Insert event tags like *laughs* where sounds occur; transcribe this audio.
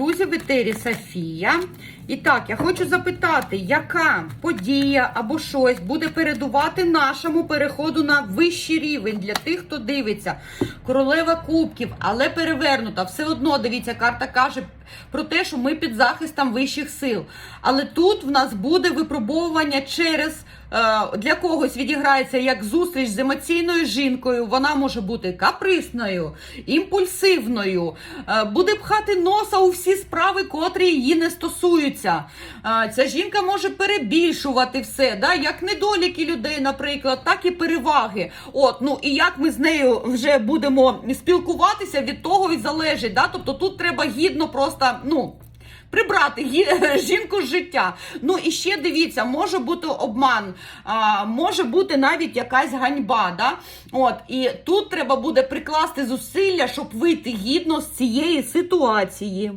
Друзі, в етері Софія. І так, я хочу запитати, яка подія або щось буде передувати нашому переходу на вищий рівень для тих, хто дивиться. Королева кубків, але перевернута. Все одно, дивіться, карта каже про те, що ми під захистом вищих сил. Але тут в нас буде випробовування через для когось відіграється як зустріч з емоційною жінкою. Вона може бути каприсною, імпульсивною, е, буде пхати носа у всі справи, котрі її не стосуються. Е, Ця жінка може перебільшувати все, да? як недоліки людей, наприклад, так і переваги. От, ну і як ми з нею вже будемо спілкуватися, від того і залежить. Да? Тобто тут треба гідно просто, ну. Прибрати *laughs* жінку з життя. Ну і ще дивіться, може бути обман, а, може бути навіть якась ганьба. Да? От, і тут треба буде прикласти зусилля, щоб вийти гідно з цієї ситуації.